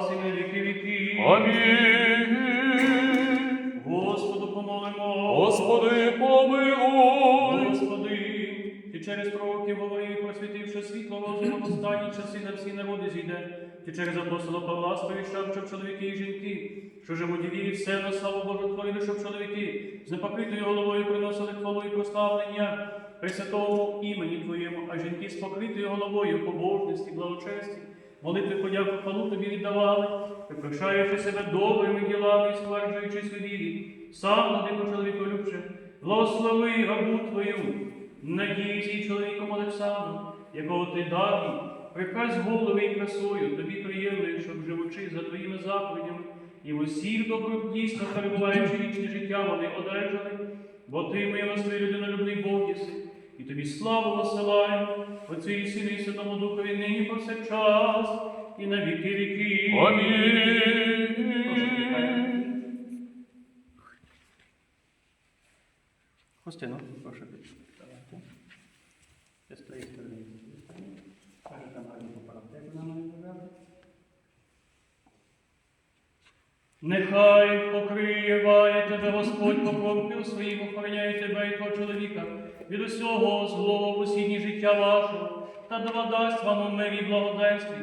час віки віки. Амінь. Господу помолимо. Господи, помилуй. Господи, ти через пророків говорив, просвітивши світло розуму в останні часи на всі народи зійде. Ти через апостола Павла сповіщав, щоб чоловіки і жінки, що живуть у вірі, все на славу Божу творили, щоб чоловіки з непокритою головою приносили хвалу і прославлення Пресвятому імені Твоєму, а жінки з покритою головою, побожності, благочесті, молитви подяку хвалу тобі віддавали, випрошаючи себе добрими ділами і стверджуючись у вірі, сам владико чоловіку любче, благослови рабу Твою, надійся чоловіком Олександру, якого ти дав їй, прикрась голови і красою, тобі приємною, щоб живучи за твоїми заповідями, і в усіх добрих дійсно перебуваючи вічне життя, вони одержали, бо ти милостивий людинолюбний Бог єси, і тобі славу насилаємо, Отцю і Сину і Святому Духові нині повсякчас, і на віки віки. Амінь. Хостину, прошу підставити. Це з Нехай покриває тебе Господь покровкою своїм, охороняє тебе і твого чоловіка від усього злого в життя вашого, та дасть вам у мирі благоденстві,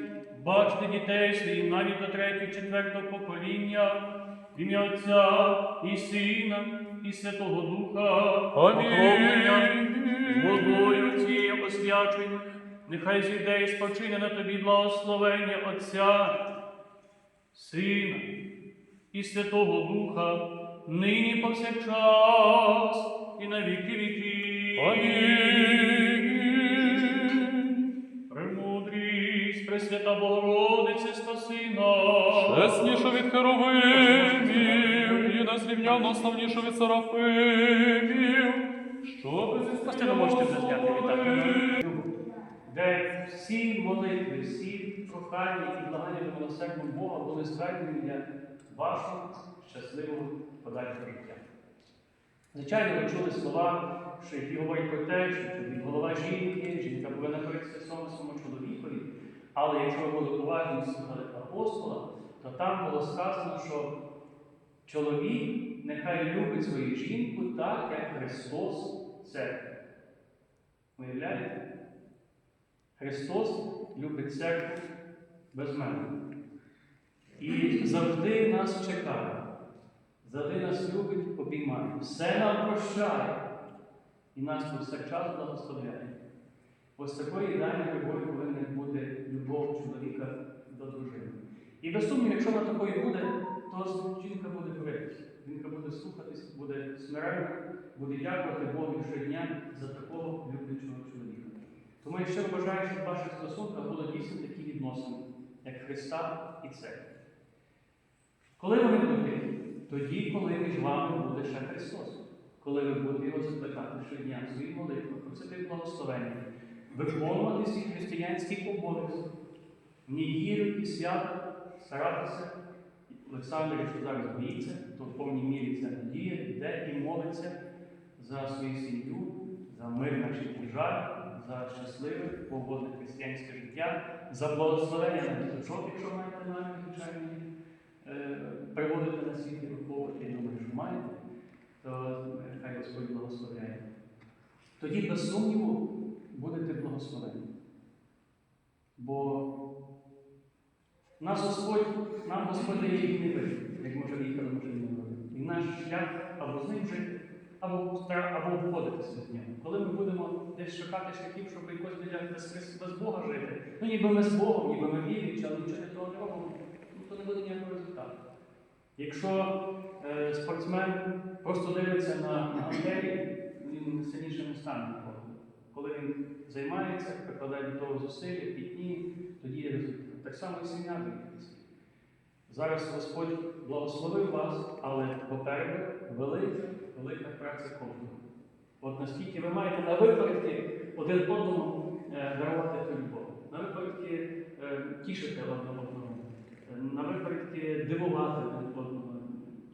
бачити дітей своїм навіть до третього, четвертого покоління, в ім'я Отця і Сина, і Святого Духа, Амінь. водою цією освячення, нехай зійде і спочине на тобі благословення Отця, Сина і Святого Духа, нині повсякчас і на віки віки. Амінь. Премудрість, Пресвята Богородице, спаси нас. Чесніше від херовимів і незрівняно славніше від серафимів. Що зі Власне, можете вже зняти вітати. Де всі молитви, всі прохання і благання до милосердного Бога були звернені для вашого щасливого подальшого життя. Звичайно, ви чули слова, що які говорять про те, що тобі голова жінки, жінка повинна коритися своєму чоловікові. Але якщо ви були уважні слухали апостола, то там було сказано, що чоловік нехай любить свою жінку так, як Христос церкву. Уявляєте? Христос любить церкву без мене. І завжди нас чекає, завжди нас любить, обіймає, все нам прощає і нас повсякчас благословляє. Ось такої ідеальної любові повинна бути любов чоловіка до дружини. І без сумніву, якщо вона такою буде, то жінка буде коритися, жінка буде слухатись, буде смиренна, буде дякувати Богу щодня за такого люблячого чоловіка. Тому я щиро бажаю, щоб в ваших стосунках було дійсно такі відносини, як Христа і Церкви. Коли вони такі? Тоді, коли між вами буде ще Христос, коли ви будете його закликати щодня в своїх молитвах, просити благословення, виконувати свій християнський обов'язок, неділю і свято старатися. Олександр, якщо зараз боїться, то в повній мірі це надія, йде і молиться за свою сім'ю, за мир на державі, за щасливе, погодне християнське життя, за благословення на діточок, якщо маєте намір, звичайно, е, приводити на світ і виховувати, я маєте, то хай Господь благословляє. Тоді, без сумніву, будете благословені. Бо нас Господь, нам Господь дає вільний вибір, як ми вже їхали машині говорили. І наш шлях або з ним жити, або, або обходитися з ним. Коли ми будемо десь шукати шляхів, щоб якось біля без, без Бога жити, ну ніби ми з Богом, ніби ми віруючи, але нічого того не робимо, ну, то не буде ніякого результату. Якщо е, спортсмен просто дивиться на, на він сильніше не стане ніколи. Коли він займається, прикладає до того зусилля, пітні, тоді є результат. Так само і сім'я виявиться. Зараз Господь благословив вас, але попереду велика, велика праця кожного. От наскільки ви маєте на випередки один одному е, дарувати ту любов, на випередки е, тішити одне одного, е, на випередки дивувати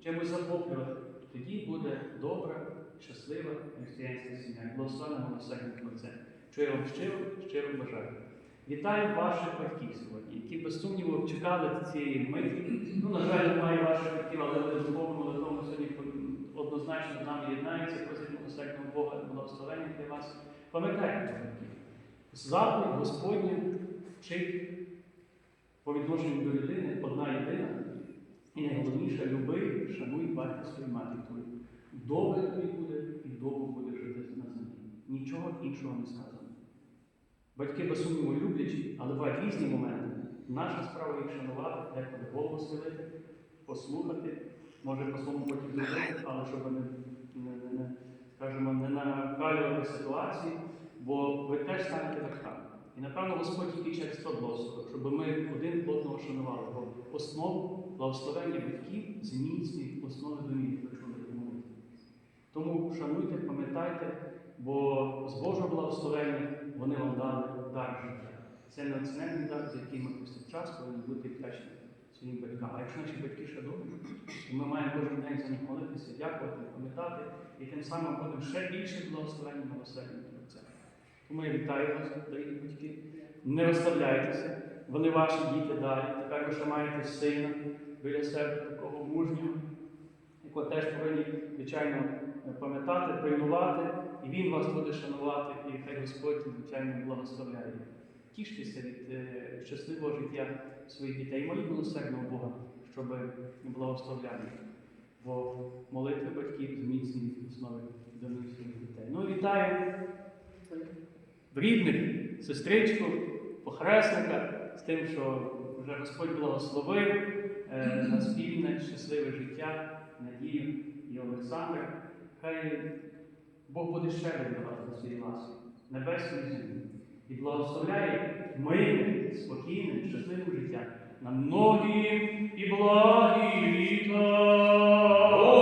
чимось захоплювати, тоді буде добра, щаслива християнська сім'я. Благословена милосердним Творцем. Що я вам щиро, щиро бажаю. Вітаю ваших батьків сьогодні, які без сумніву чекали цієї миті. Ну, на жаль, немає ваших батьків, але вони в духовному молитвому сьогодні однозначно з нами єднаються, просить милосердного Бога благословення для вас. Пам'ятайте батьків. Заповідь Господня вчить по відношенню до людини одна єдина. І найголовніше люби, шануй батька свою матір твою. Добре тобі буде і довго буде жити на землі. Нічого іншого не сказано. Батьки без сумніву люблять, але бувають різні моменти. Наша справа їх шанувати, деколи голову схилити, послухати, може по своєму потім зробити, але щоб не, не, не, не, скажімо, не накалювати ситуації, бо ви теж станете батьками. І напевно Господь тільки через то благословив, щоб ми один одного шанували. Бо основу благословення батьків зміцнюють основи домівки, якщо ми так. Тому шануйте, пам'ятайте, бо з Божого благословення вони вам дали дар життя. Це неоціненний дар, за який ми повсякчас повинні бути вдячні своїм батькам. А якщо наші батьки ще добрі, то ми маємо кожен день за них молитися, дякувати, пам'ятати, і тим самим будемо ще більше благословення милосердя Творця. Тому я вітаю вас, дорогі батьки. Не розслабляйтеся, вони ваші діти далі. Тепер ви ще маєте сина біля себе такого мужнього, якого теж повинні, звичайно, пам'ятати, пильнувати, і він вас буде шанувати, і хай Господь, звичайно, благословляє. Тіштеся від е, щасливого життя своїх дітей. Моліть милосердного Бога, щоб благословляли. Бо молитви батьків зміцнюють основи домів своїх дітей. Ну, вітаю рідних, сестричку, похресника з тим, що вже Господь благословив е, на спільне, щасливе життя, Надію і Олександр, Хай Бог буде щедрий до вас на своїй ласі, небесну землю. І благословляє мирне, спокійне, щасливе життя на многі і благі літа.